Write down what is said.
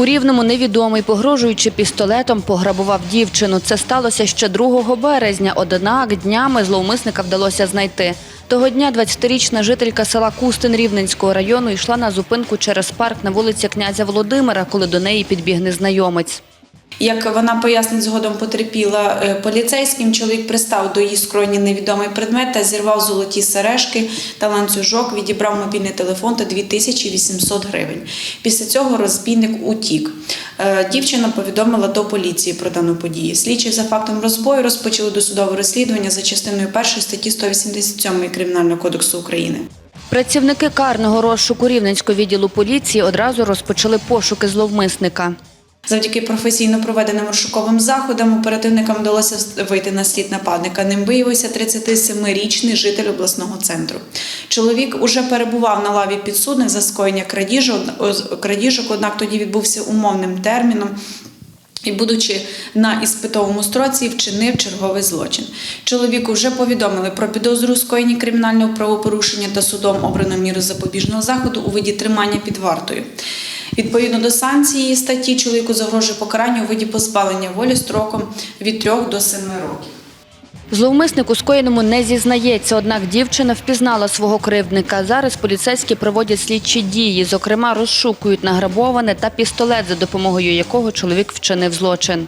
У рівному невідомий, погрожуючи пістолетом, пограбував дівчину. Це сталося ще 2 березня. Однак днями зловмисника вдалося знайти. Того дня 20-річна жителька села Кустин Рівненського району йшла на зупинку через парк на вулиці князя Володимира, коли до неї підбіг незнайомець. Як вона пояснить згодом потерпіла е, поліцейським, чоловік пристав до її скроні невідомий предмет та зірвав золоті сережки та ланцюжок, відібрав мобільний телефон та 2800 гривень. Після цього розбійник утік. Е, Дівчина повідомила до поліції про дану подію. Слідчі за фактом розбою розпочали досудове розслідування за частиною 1 статті 187 Кримінального кодексу України. Працівники карного розшуку Рівненського відділу поліції одразу розпочали пошуки зловмисника. Завдяки професійно проведеним розшуковим заходам оперативникам вдалося вийти на слід нападника. Ним виявився 37-річний житель обласного центру. Чоловік уже перебував на лаві підсудних за скоєння крадіжок, однак тоді відбувся умовним терміном. І, будучи на іспитовому строці, вчинив черговий злочин. Чоловіку вже повідомили про підозру скоєнні кримінального правопорушення та судом обрано міру запобіжного заходу у виді тримання під вартою. Відповідно до санкції статті, чоловіку загрожує покарання у виді позбавлення волі строком від 3 до 7 років. Зловмисник у скоєному не зізнається, однак дівчина впізнала свого кривдника. Зараз поліцейські проводять слідчі дії, зокрема розшукують награбоване та пістолет, за допомогою якого чоловік вчинив злочин.